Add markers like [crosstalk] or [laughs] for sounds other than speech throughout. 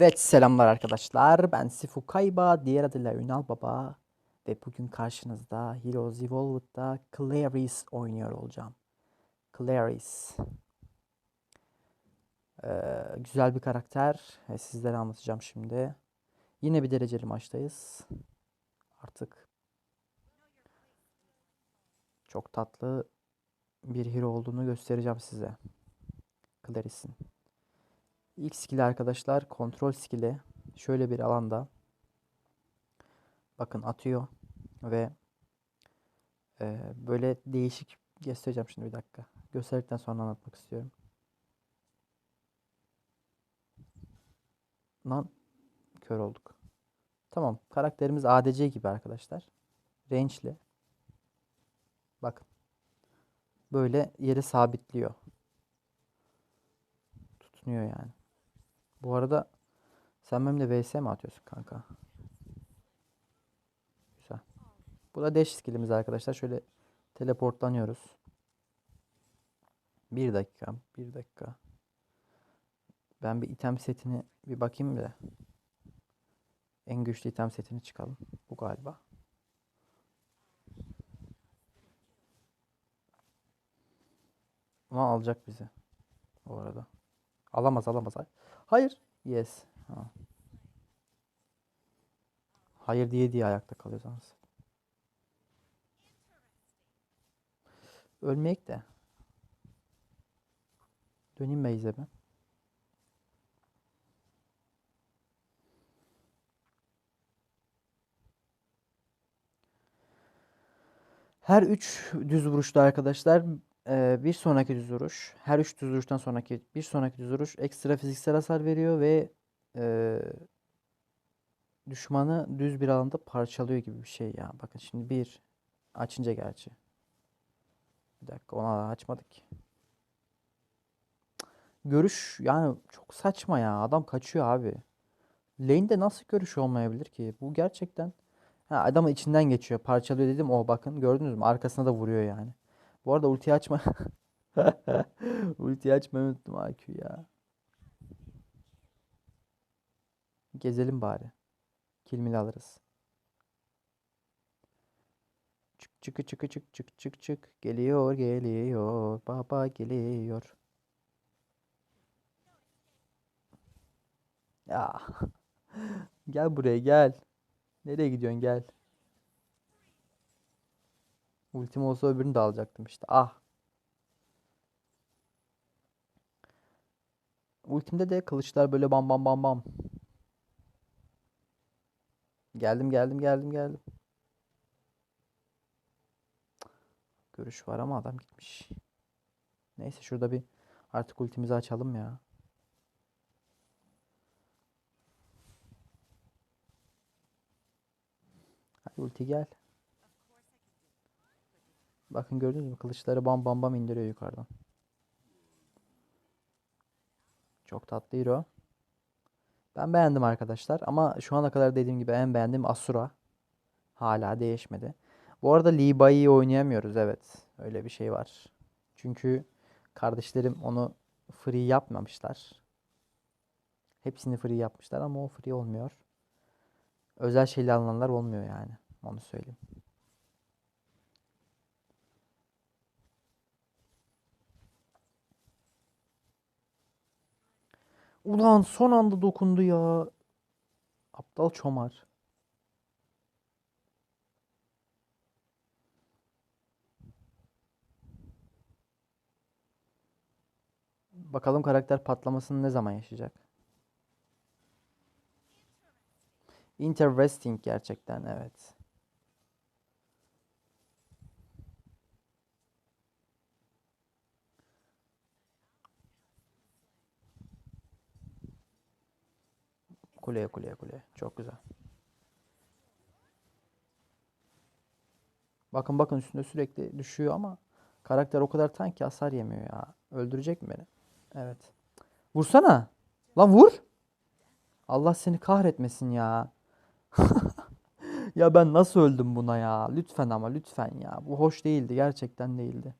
Evet selamlar arkadaşlar. Ben Sifu Kayba, diğer adıyla Ünal Baba. Ve bugün karşınızda Heroes Evolved'da Clarice oynuyor olacağım. Clarice. Ee, güzel bir karakter. Ve sizlere anlatacağım şimdi. Yine bir dereceli maçtayız. Artık çok tatlı bir hero olduğunu göstereceğim size. Clarice'in. İlk skill arkadaşlar kontrol skill'i şöyle bir alanda bakın atıyor ve e, böyle değişik göstereceğim şimdi bir dakika. Gösterdikten sonra anlatmak istiyorum. Lan kör olduk. Tamam karakterimiz ADC gibi arkadaşlar. Range'li. Bakın. Böyle yeri sabitliyor. Tutunuyor yani. Bu arada sen benimle vs mi atıyorsun kanka? Güzel. Bu da dash skillimiz arkadaşlar. Şöyle teleportlanıyoruz. Bir dakika. Bir dakika. Ben bir item setini bir bakayım da. En güçlü item setini çıkalım. Bu galiba. Ama alacak bizi. Bu arada. Alamaz alamaz. Hayır. Yes. Ha. Hayır diye diye ayakta kalıyoruz anasını. Ölmeyek de. Döneyim Beyze ben. Her 3 düz vuruşta arkadaşlar e, bir sonraki düz vuruş, her 3 düz vuruştan sonraki bir sonraki düz vuruş ekstra fiziksel hasar veriyor ve e, düşmanı düz bir alanda parçalıyor gibi bir şey ya. Bakın şimdi bir açınca gerçi. Bir dakika ona açmadık. Görüş yani çok saçma ya. Adam kaçıyor abi. Lane'de nasıl görüş olmayabilir ki? Bu gerçekten ha, adamın içinden geçiyor. Parçalıyor dedim. O bakın gördünüz mü? Arkasına da vuruyor yani. Bu arada ulti açma. [laughs] Ulti açmayı unuttum AQ ya. Gezelim bari. Kilmili alırız. Çık çık çık çık çık çık çık. Geliyor geliyor. Baba geliyor. Ya. [laughs] Gel buraya gel. Nereye gidiyorsun gel. Ultim olsa öbürünü de alacaktım işte. Ah. Ultimde de kılıçlar böyle bam bam bam bam. Geldim geldim geldim geldim. Görüş var ama adam gitmiş. Neyse şurada bir artık ultimizi açalım ya. Hadi ulti gel. Bakın gördünüz mü? Kılıçları bam bam bam indiriyor yukarıdan. Çok tatlı hero. Ben beğendim arkadaşlar ama şu ana kadar dediğim gibi en beğendiğim Asura. Hala değişmedi. Bu arada Lee Bai'yi oynayamıyoruz evet. Öyle bir şey var. Çünkü kardeşlerim onu free yapmamışlar. Hepsini free yapmışlar ama o free olmuyor. Özel şeyle alınanlar olmuyor yani. Onu söyleyeyim. Ulan son anda dokundu ya. Aptal çomar. Bakalım karakter patlamasını ne zaman yaşayacak? Interesting gerçekten evet. Kuleye kuleye kuleye. Çok güzel. Bakın bakın üstünde sürekli düşüyor ama karakter o kadar tank ki hasar yemiyor ya. Öldürecek mi beni? Evet. Vursana. Lan vur. Allah seni kahretmesin ya. [laughs] Ya ben nasıl öldüm buna ya? Lütfen ama lütfen ya. Bu hoş değildi. Gerçekten değildi.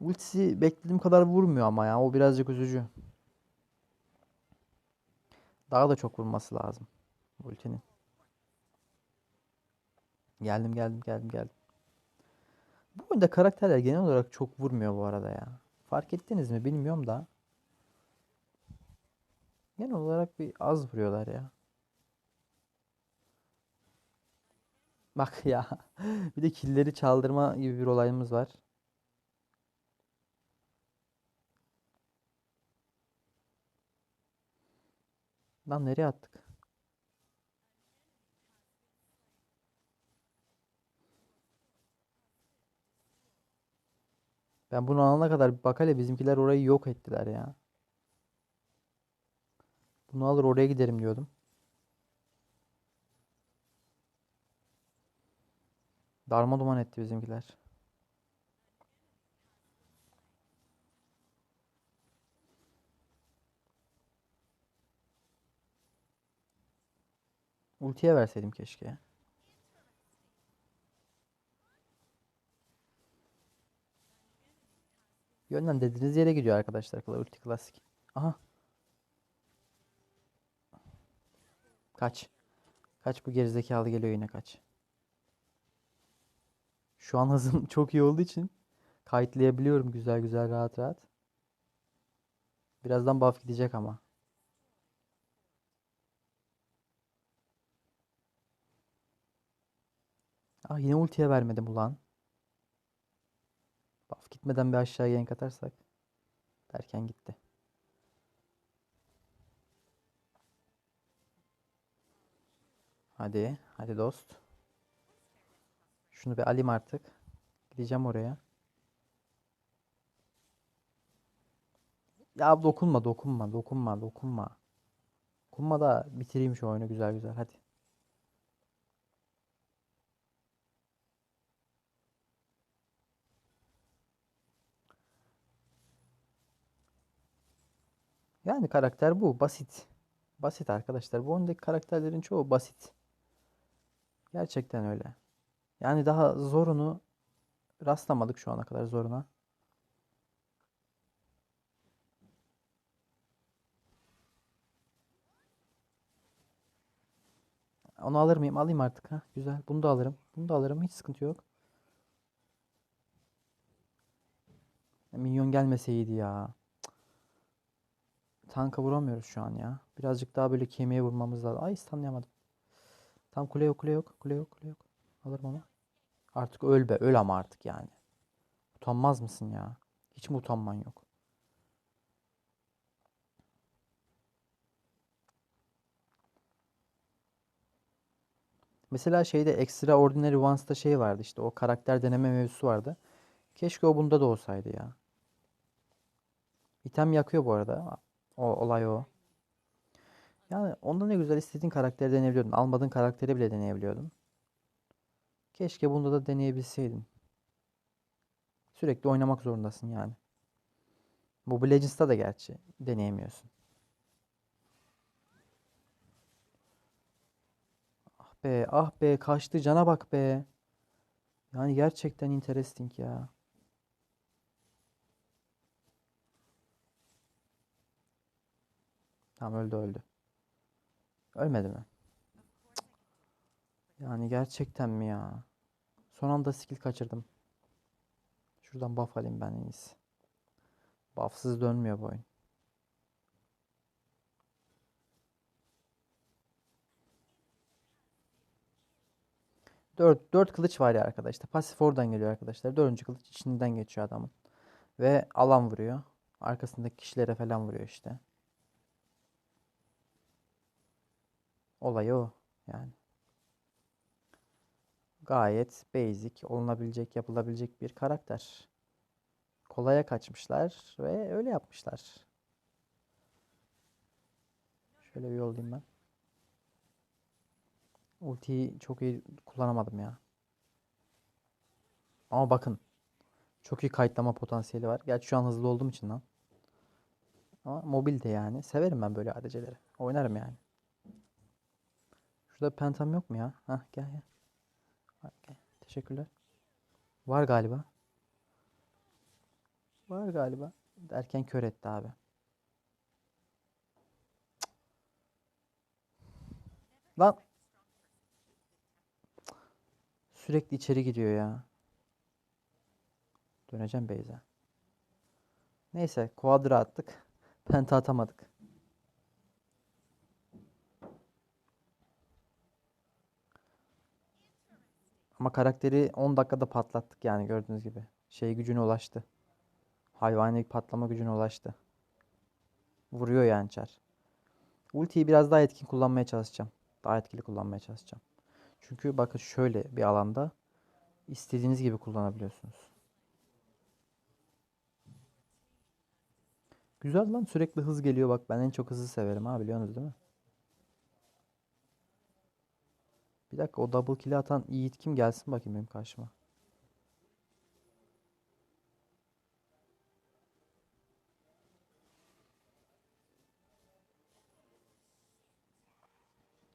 Ultisi beklediğim kadar vurmuyor ama ya. O birazcık üzücü. Daha da çok vurması lazım. Ultinin. Geldim geldim geldim geldim. Bu oyunda karakterler genel olarak çok vurmuyor bu arada ya. Fark ettiniz mi bilmiyorum da. Genel olarak bir az vuruyorlar ya. Bak [laughs] ya. Bir de killeri çaldırma gibi bir olayımız var. Lan nereye attık? Ben bunu alana kadar bak hele bizimkiler orayı yok ettiler ya. Bunu alır oraya giderim diyordum. Darma duman etti bizimkiler. Ultiye verseydim keşke. Yönden dediğiniz yere gidiyor arkadaşlar. Ulti klasik. Aha. Kaç. Kaç bu gerizekalı geliyor yine kaç. Şu an hızım [laughs] çok iyi olduğu için kayıtlayabiliyorum güzel güzel rahat rahat. Birazdan buff gidecek ama. Ah yine ultiye vermedim ulan. Buff gitmeden bir aşağıya yank atarsak. Derken gitti. Hadi. Hadi dost. Şunu bir alayım artık. Gideceğim oraya. Ya dokunma dokunma dokunma dokunma. Dokunma da bitireyim şu oyunu güzel güzel hadi. Yani karakter bu. Basit. Basit arkadaşlar. Bu oyundaki karakterlerin çoğu basit. Gerçekten öyle. Yani daha zorunu rastlamadık şu ana kadar zoruna. Onu alır mıyım? Alayım artık. Ha, güzel. Bunu da alırım. Bunu da alırım. Hiç sıkıntı yok. Minyon gelmeseydi ya. Tanka vuramıyoruz şu an ya. Birazcık daha böyle kemiğe vurmamız lazım. Ay stunlayamadım. Tam kule yok kule yok. Kule yok kule yok. Alırım onu. Artık öl be. Öl ama artık yani. Utanmaz mısın ya? Hiç mi utanman yok? Mesela şeyde Extraordinary Ones'ta şey vardı işte o karakter deneme mevzusu vardı. Keşke o bunda da olsaydı ya. İtem yakıyor bu arada. O olay o. Yani onda ne güzel istediğin karakteri deneyebiliyordun. Almadığın karakteri bile deneyebiliyordun. Keşke bunda da deneyebilseydin. Sürekli oynamak zorundasın yani. Mobile Legends'ta da gerçi deneyemiyorsun. Ah be, ah be kaçtı cana bak be. Yani gerçekten interesting ya. Tamam öldü öldü. Ölmedi mi? Yani gerçekten mi ya? Son anda skill kaçırdım. Şuradan buff alayım ben en iyisi. Buffsız dönmüyor bu oyun. Dört, dört kılıç var ya arkadaşlar. Pasif oradan geliyor arkadaşlar. Dördüncü kılıç içinden geçiyor adamın. Ve alan vuruyor. Arkasındaki kişilere falan vuruyor işte. Olayı o yani. Gayet basic, olunabilecek, yapılabilecek bir karakter. Kolaya kaçmışlar ve öyle yapmışlar. Şöyle bir yollayayım ben. Ultiyi çok iyi kullanamadım ya. Ama bakın. Çok iyi kayıtlama potansiyeli var. Gerçi şu an hızlı olduğum için lan. Ama mobil de yani. Severim ben böyle ADC'leri. Oynarım yani. Şurada pentam yok mu ya? Hah gel gel. Gel. Teşekkürler. Var galiba. Var galiba. Derken kör etti abi. Lan. Sürekli içeri gidiyor ya. Döneceğim Beyza. Neyse quadra attık. Penta atamadık. Ama karakteri 10 dakikada patlattık yani gördüğünüz gibi. Şey gücüne ulaştı. Hayvani patlama gücüne ulaştı. Vuruyor yani çar. Ultiyi biraz daha etkin kullanmaya çalışacağım. Daha etkili kullanmaya çalışacağım. Çünkü bakın şöyle bir alanda istediğiniz gibi kullanabiliyorsunuz. Güzel lan sürekli hız geliyor bak ben en çok hızı severim ha biliyorsunuz değil mi? Bir dakika o double kill'i atan Yiğit kim gelsin bakayım benim karşıma.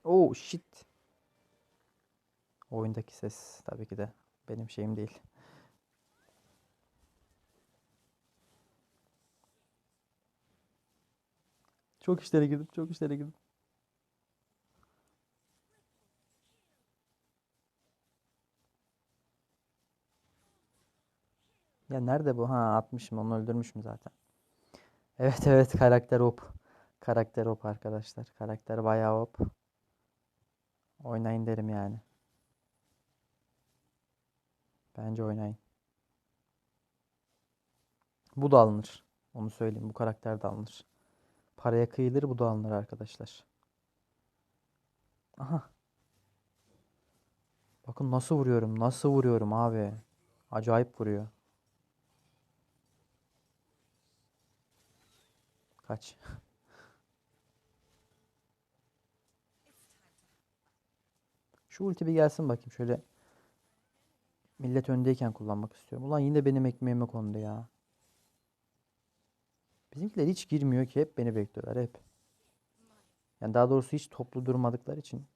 Oh shit. Oyundaki ses tabii ki de benim şeyim değil. Çok işlere girdim, çok işlere girdim. Ya nerede bu? Ha atmışım, onu öldürmüşüm zaten. Evet evet karakter op. Karakter op arkadaşlar. Karakter bayağı op. Oynayın derim yani. Bence oynayın. Bu da alınır. Onu söyleyeyim. Bu karakter de alınır. Paraya kıyılır bu da alınır arkadaşlar. Aha. Bakın nasıl vuruyorum. Nasıl vuruyorum abi. Acayip vuruyor. Kaç. Şu ulti bir gelsin bakayım şöyle. Millet öndeyken kullanmak istiyorum. Ulan yine benim ekmeğime kondu ya. Bizimkiler hiç girmiyor ki hep beni bekliyorlar hep. Yani daha doğrusu hiç toplu durmadıkları için.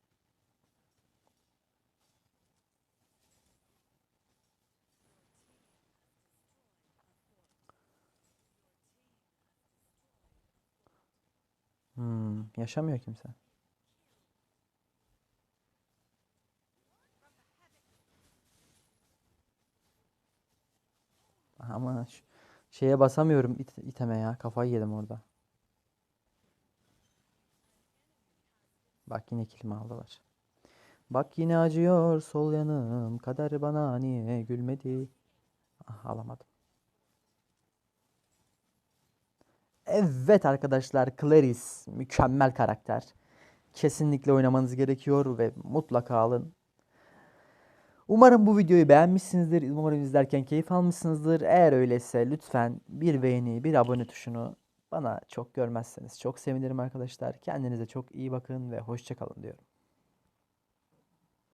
Hmm, yaşamıyor kimse. Ama şeye basamıyorum it iteme ya. Kafayı yedim orada. Bak yine kilimi aldılar. Bak yine acıyor sol yanım. Kader bana niye gülmedi? Ah, alamadım. Evet arkadaşlar Clarice mükemmel karakter. Kesinlikle oynamanız gerekiyor ve mutlaka alın. Umarım bu videoyu beğenmişsinizdir. Umarım izlerken keyif almışsınızdır. Eğer öyleyse lütfen bir beğeni, bir abone tuşunu bana çok görmezseniz çok sevinirim arkadaşlar. Kendinize çok iyi bakın ve hoşça kalın diyorum.